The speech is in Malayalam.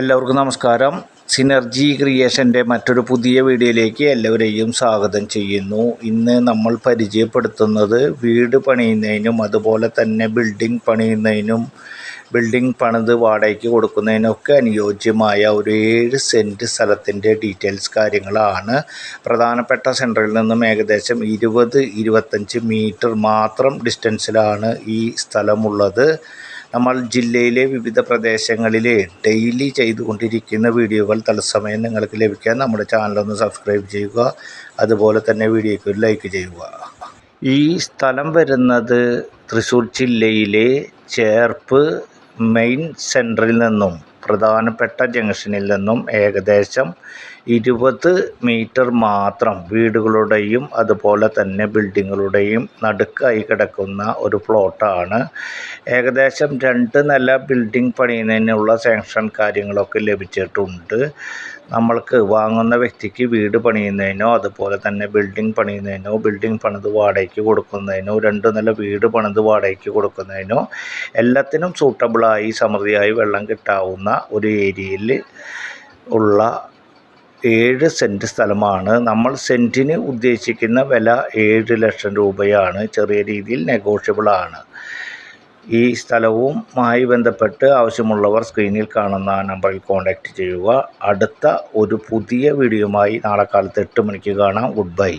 എല്ലാവർക്കും നമസ്കാരം. സിനർജി ക്രിയേഷന്റെ മറ്റൊരു പുതിയ വീഡിയോയിലേക്ക് എല്ലാവരെയും സ്വാഗതം ചെയ്യുന്നു. ഇന്ന് നമ്മൾ പരിചയപ്പെടുത്തുന്നത് വീട് പണിയുന്നതിനും അതുപോലെ തന്നെ ബിൽഡിംഗ് പണിയുന്നതിനും ബിൽഡിംഗ് പണിത് വാടകയ്ക്ക് കൊടുക്കുന്നതിനൊക്കെ അനുയോജ്യമായ ഒരു ഏഴ് സെന്റ് സ്ഥലത്തിന്റെ ഡീറ്റെയിൽസ് കാര്യങ്ങളാണ്. പ്രധാനപ്പെട്ട സെന്ററിൽ നിന്നും ഏകദേശം ഇരുപത് ഇരുപത്തഞ്ച് മീറ്റർ മാത്രം ഡിസ്റ്റൻസിലാണ് ഈ സ്ഥലമുള്ളത്. നമ്മൾ ജില്ലയിലെ വിവിധ പ്രദേശങ്ങളിൽ ഡെയിലി ചെയ്തുകൊണ്ടിരിക്കുന്ന വീഡിയോകൾ തത്സമയം നിങ്ങൾക്ക് ലഭിക്കാൻ നമ്മുടെ ചാനലൊന്ന് സബ്സ്ക്രൈബ് ചെയ്യുക. അതുപോലെ തന്നെ വീഡിയോയ്ക്ക് ഒരു ലൈക്ക് ചെയ്യുക. ഈ സ്ഥലം വരുന്നത് തൃശ്ശൂർ ജില്ലയിലെ ചേർപ്പ് മെയിൻ സെന്ററിൽ നിന്നും പ്രധാനപ്പെട്ട ജംഗ്ഷനിൽ നിന്നും ഏകദേശം ഇരുപത് മീറ്റർ മാത്രം വീടുകളുടെയും അതുപോലെ തന്നെ ബിൽഡിങ്ങുകളുടെയും നടുക്കായി കിടക്കുന്ന ഒരു പ്ലോട്ടാണ്. ഏകദേശം രണ്ട് നില ബിൽഡിംഗ് പണിയുന്നതിനുള്ള സാങ്ഷൻ കാര്യങ്ങളൊക്കെ ലഭിച്ചിട്ടുണ്ട്. നമ്മൾക്ക് വാങ്ങുന്ന വ്യക്തിക്ക് വീട് പണിയുന്നതിനോ അതുപോലെ തന്നെ ബിൽഡിംഗ് പണിയുന്നതിനോ ബിൽഡിംഗ് പണിത് വാടകയ്ക്ക് കൊടുക്കുന്നതിനോ രണ്ട് നില വീട് പണിത് വാടകയ്ക്ക് കൊടുക്കുന്നതിനോ എല്ലാത്തിനും സൂട്ടബിളായി സമൃദ്ധിയായി വെള്ളം കിട്ടാവുന്ന ഒരു ഏരിയയിൽ ഉള്ള ഏഴ് സെന്റ് സ്ഥലമാണ്. നമ്മൾ സെന്റിന് ഉദ്ദേശിക്കുന്ന വില ഏഴ് ലക്ഷം രൂപയാണ്. ചെറിയ രീതിയിൽ നെഗോഷ്യബിളാണ് ഈ സ്ഥലവുമായി ബന്ധപ്പെട്ട് ആവശ്യമുള്ളവർ സ്ക്രീനിൽ കാണുന്ന നമ്പറിൽ കോൺടാക്റ്റ് ചെയ്യുക. അടുത്ത ഒരു പുതിയ വീഡിയോയുമായി നാളെ കാലത്ത് എട്ട് മണിക്ക് കാണാം. Good bye